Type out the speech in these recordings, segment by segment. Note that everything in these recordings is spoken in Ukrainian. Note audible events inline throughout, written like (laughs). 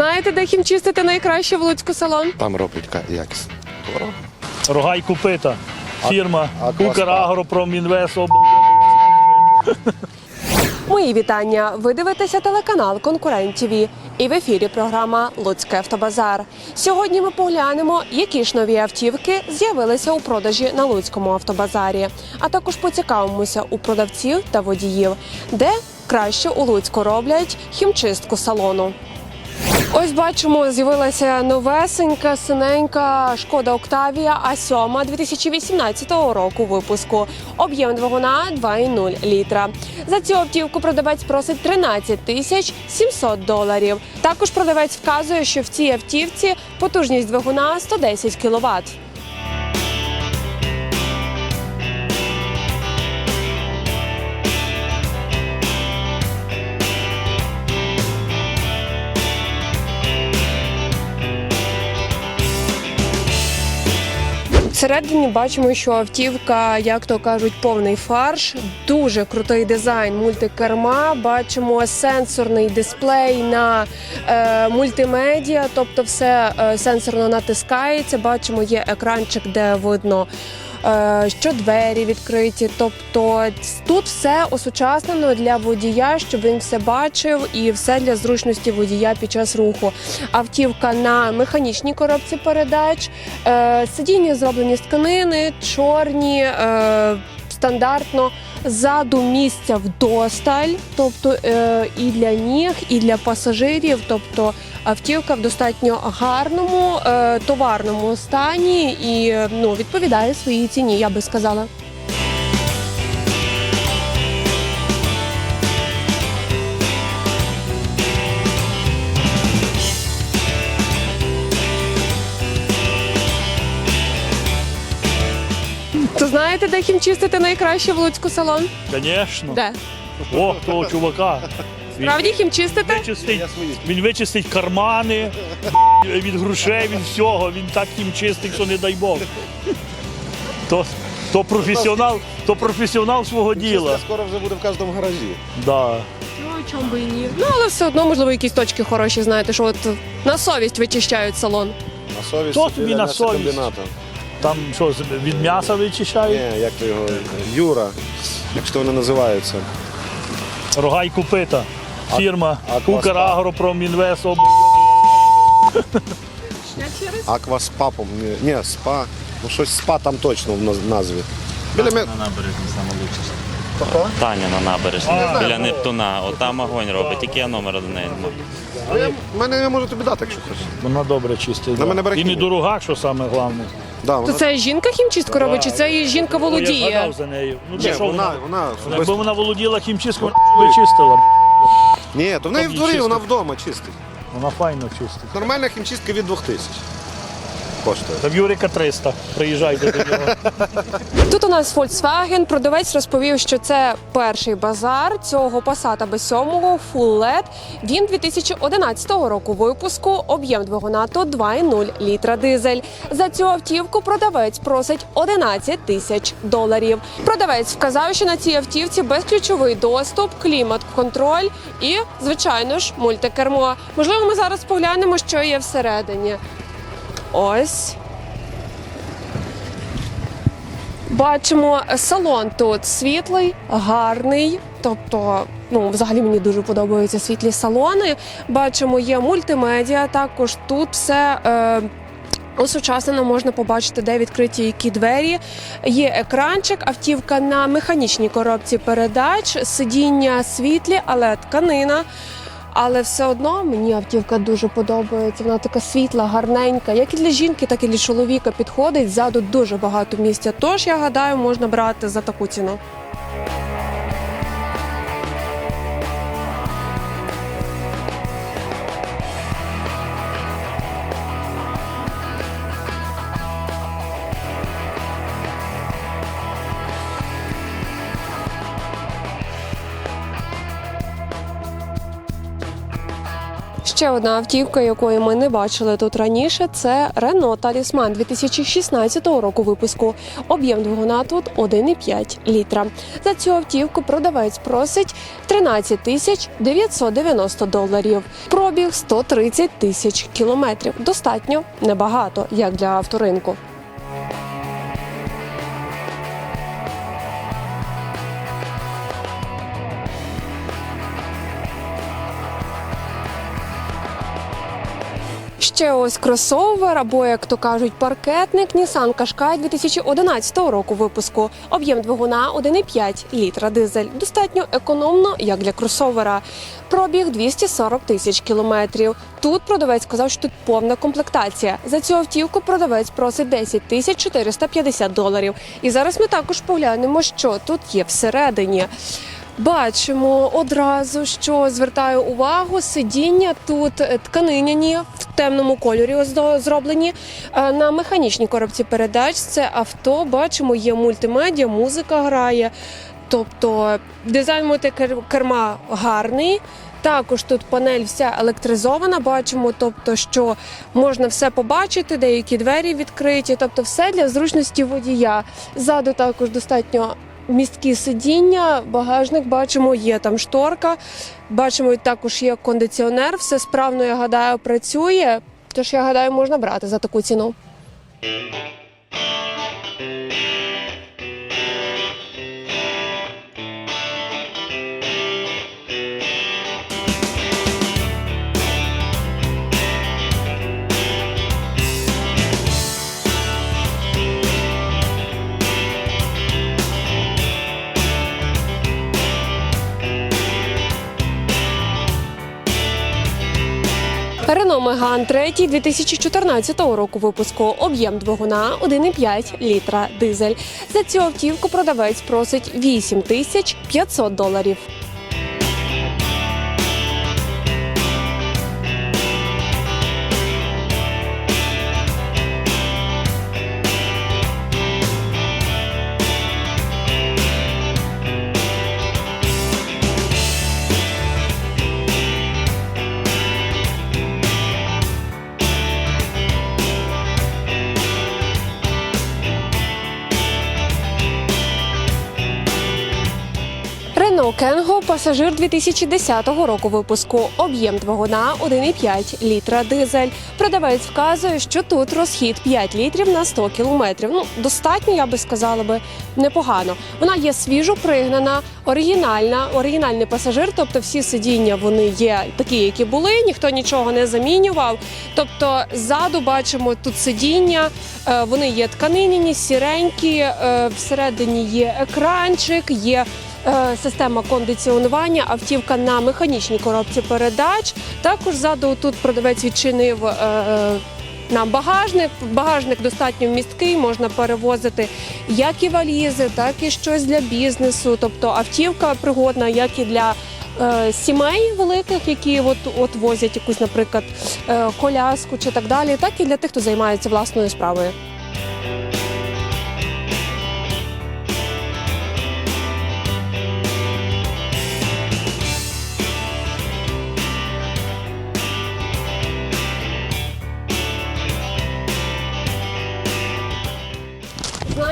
Знаєте, де хімчистити найкраще в Луцьку салон? Там роблять якість. Рогай купита. Фірма об- Мої вітання. Ви дивитеся телеканал Конкурент ТВ. І в ефірі програма Луцький автобазар. Сьогодні ми поглянемо, які ж нові автівки з'явилися у продажі на Луцькому автобазарі. А також поцікавимося у продавців та водіїв, де краще у Луцьку роблять хімчистку салону. Ось бачимо, з'явилася новесенька синенька шкода Октавія А7 2018 року випуску. Об'єм двигуна 2,0 літра. За цю автівку продавець просить 13 тисяч 700 доларів. Також продавець вказує, що в цій автівці потужність двигуна 110 кВт. Всередині бачимо, що автівка, як то кажуть, повний фарш, дуже крутий дизайн мультикерма. Бачимо сенсорний дисплей на е, мультимедіа, тобто все е, сенсорно натискається. Бачимо, є екранчик, де видно. Е, Що двері відкриті, тобто тут все осучаснено для водія, щоб він все бачив, і все для зручності водія під час руху. Автівка на механічній коробці передач, Е, Сидіння зроблені з тканини, чорні, е, стандартно. Ззаду місця вдосталь, тобто і для ніг, і для пасажирів. Тобто автівка в достатньо гарному е, товарному стані і ну, відповідає своїй ціні, я би сказала. То знаєте, де хімчистити найкраще в Луцьку салон? Звісно. Де? О, того чувака. Справді хімчистите? вичистить, він вичистить кармани від грошей, від всього. Він так їм чистить, що не дай Бог. То, то професіонал, то професіонал свого діла. Скоро вже буде в кожному гаражі. Да. Ну, чому би і ні? Ну, але все одно, можливо, якісь точки хороші, знаєте, що от на совість вичищають салон. На совість Хто тобі на совість? комбіната. Там що, від м'яса вичищають? Ні, як то його Юра, як що вони називаються. Рогай купита. Фірма Акваспа. Украгропромінвест. об- Аква з папом. Ні, спа. Ну щось спа там точно в назві. Біля. На набережні найкраще. Таня на набережні, біля Нептуна. Отам огонь робить, тільки я номера до неї не маю. Я, мене я можу тобі дати, якщо хочеш. Вона добре чистить. На мене І брехні. недорога, що саме головне. Да, То вона... це жінка хімчистку робить, чи це і жінка Ну, Я володіє? згадав за нею. Ну, Ні, для що вона, вона? вона, Якби вона володіла хімчисткою, вона б чистила. Ні, то в неї в дворі, вона вдома чистить. Вона файно чистить. Нормальна хімчистка від 2000 коштує. Та в Юрика 300. Приїжджайте до нього. (laughs) Тут у нас Volkswagen. Продавець розповів, що це перший базар цього Passat B7 Full LED. Він 2011 року випуску, об'єм двигуна то 2,0 літра дизель. За цю автівку продавець просить 11 тисяч доларів. Продавець вказав, що на цій автівці безключовий доступ, клімат-контроль і, звичайно ж, мультикермо. Можливо, ми зараз поглянемо, що є всередині. Ось. Бачимо, салон тут світлий, гарний. Тобто, ну, взагалі мені дуже подобаються світлі салони. Бачимо, є мультимедіа. Також тут все. Е, Осучаснено можна побачити, де відкриті які двері. Є екранчик, автівка на механічній коробці передач, сидіння світлі, але тканина. Але все одно мені автівка дуже подобається. Вона така світла, гарненька. Як і для жінки, так і для чоловіка підходить. Ззаду дуже багато місця. Тож я гадаю, можна брати за таку ціну. Ще одна автівка, якої ми не бачили тут раніше, це Рено Талісман 2016 року випуску. Об'єм двигуна тут 1,5 літра. За цю автівку продавець просить 13 тисяч 990 доларів. Пробіг 130 тисяч кілометрів. Достатньо небагато, як для авторинку. Ще ось кросовер, або як то кажуть, паркетник Nissan Qashqai 2011 року випуску. Об'єм двигуна 1,5 літра дизель. Достатньо економно, як для кросовера. Пробіг 240 тисяч кілометрів. Тут продавець сказав, що тут повна комплектація. За цю автівку продавець просить 10 тисяч 450 доларів. І зараз ми також поглянемо, що тут є всередині. Бачимо одразу, що звертаю увагу, сидіння тут тканиняні темному кольорі зроблені. На механічній коробці передач це авто. Бачимо, є мультимедіа, музика грає. Тобто дизайн мультикерма гарний. Також тут панель вся електризована. Бачимо, тобто, що можна все побачити, деякі двері відкриті, тобто все для зручності водія. Ззаду також достатньо місткі сидіння, багажник бачимо, є там шторка. Бачимо, також є кондиціонер. Все справно, я гадаю, працює. Тож я гадаю, можна брати за таку ціну. Renault Меган 3 2014 року випуску. Об'єм двигуна 1,5 літра дизель. За цю автівку продавець просить 8 тисяч 500 доларів. Renault Кенго пасажир 2010 року випуску. Об'єм двигуна 1,5 літра дизель. Продавець вказує, що тут розхід 5 літрів на 100 кілометрів. Ну достатньо, я би сказала би, непогано. Вона є свіжо пригнана, оригінальна, оригінальний пасажир. Тобто всі сидіння вони є такі, які були. Ніхто нічого не замінював. Тобто ззаду бачимо тут сидіння, е, вони є тканиняні, сіренькі. е, Всередині є екранчик, є е, система кондиціонування, автівка на механічній коробці передач. Також ззаду тут продавець відчинив. Нам багажник, багажник достатньо місткий, можна перевозити як і валізи, так і щось для бізнесу. Тобто автівка пригодна як і для е, сімей великих, які от, от возять якусь, наприклад, е, коляску чи так далі, так і для тих, хто займається власною справою.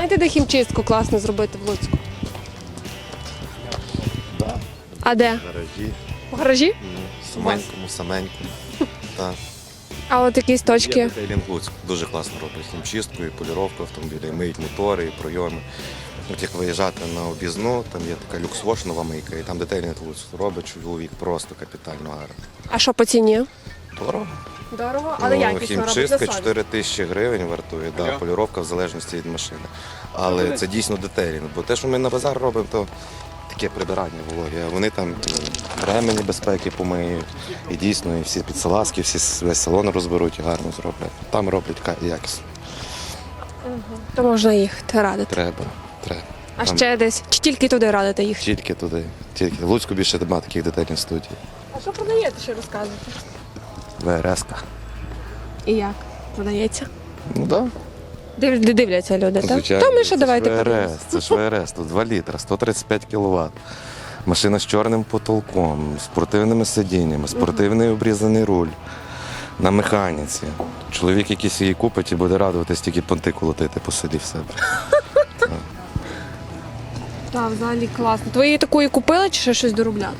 Знаєте, де хімчистку класно зробити в Луцьку? Да. А де? Гаражі, В гаражі? ну, саменькому, саменькому. Так. А от якісь точки. Детейлінг Луцьк. Дуже класно роблять хімчистку, і поліровку автомобілів, і миють мотори, і пройоми. От як виїжджати на об'їзну, там є така люксвош, нова мийка, і там детейлінг Луцьк робить чоловік просто капітально гарно. А що по ціні? Дорого. Дорого, але Ну, якісно робить Хімчистка совість. 4 тисячі гривень вартує, да, поліровка в залежності від машини. Але це дійсно детейлінг. Бо те, що ми на базар робимо, то таке прибирання вологі. А вони там і ремені безпеки помиють. І дійсно, і всі підсалазки, всі весь салон розберуть і гарно зроблять. Там роблять ка- якісно. То можна їхати радити. Треба, треба. А Там ще десь? Чи тільки туди радите їхати? Тільки туди. Тільки. В Луцьку більше немає таких детальних студій. А що продаєте, що розказуєте? ВРС. І як? Продається? Ну так. Див, дивляться люди, так? Звичайно. То ми ще Це ж давайте ВРС, це ж ВРС, тут 2 літра, 135 кВт. машина з чорним потолком, спортивними сидіннями, спортивний обрізаний руль на механіці. Чоловік якийсь її купить і буде радуватись тільки понти колотити по селі в себе. (laughs) Так, взагалі класно. Твої такої купили чи ще щось доробляли?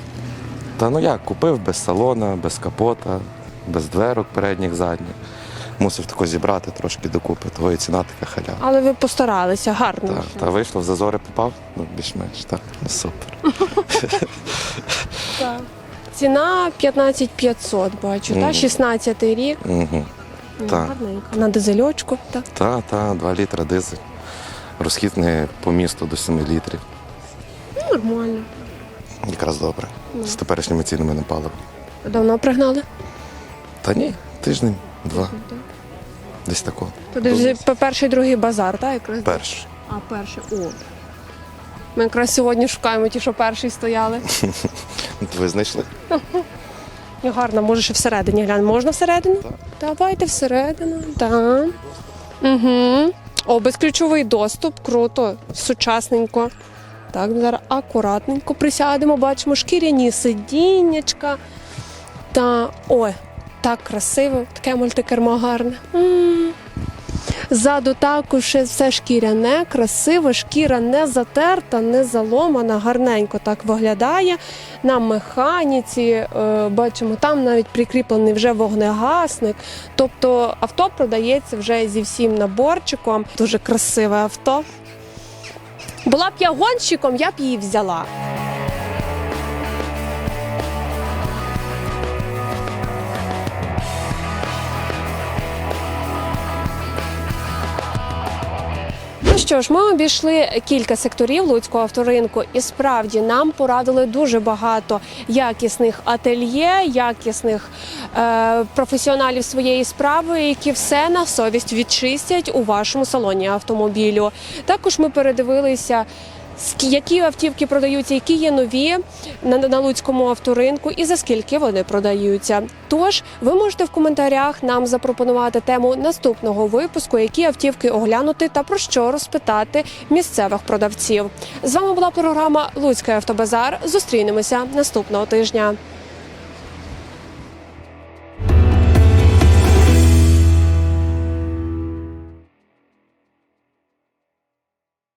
Та ну як, купив без салона, без капота, без дверок передніх, задніх. Мусив тако зібрати трошки докупи, того і ціна така халява. Але ви постаралися, гарно. Так, та вийшло, в зазори попав, ну більш-менш, так, ну супер. (laughs) Так. Ціна 15 500, бачу, та 16 рік. Угу. Ну, Так. Гарненько. На дизельочку, так. Та, та, 2 літра дизель. Розхід не по місту до 7 літрів. Ну, Нормально. Якраз добре. З теперішніми цінами на паливо. Давно пригнали? Та ні, тиждень, два. Десь тако. Туди вже перший другий базар, так? Якраз? Перший. А, перший. О. Ми якраз сьогодні шукаємо ті, що перші стояли. (laughs) Ви знайшли? (laughs) Ну, Гарно, може ще всередині глянемо. Можна всередину? Давайте всередину. Так. Угу. О, безключовий доступ, круто, сучасненько. Так, зараз акуратненько присядемо, бачимо шкіряні сидіннячка. Та ой, так красиво, таке мультикермо гарне. Ззаду також все шкіряне, красиво, шкіра не затерта, не заломана, гарненько так виглядає. На механіці е, бачимо, там навіть прикріплений вже вогнегасник. Тобто авто продається вже зі всім наборчиком. Дуже красиве авто. Була б я гонщиком, я б її взяла. Що ж, ми обійшли кілька секторів Луцького авторинку, і справді нам порадили дуже багато якісних ательє, якісних е, професіоналів своєї справи, які все на совість відчистять у вашому салоні автомобілю. Також ми передивилися. Які автівки продаються, які є нові на Луцькому авторинку і за скільки вони продаються. Тож ви можете в коментарях нам запропонувати тему наступного випуску, які автівки оглянути та про що розпитати місцевих продавців. З вами була програма Луцький автобазар. Зустрінемося наступного тижня.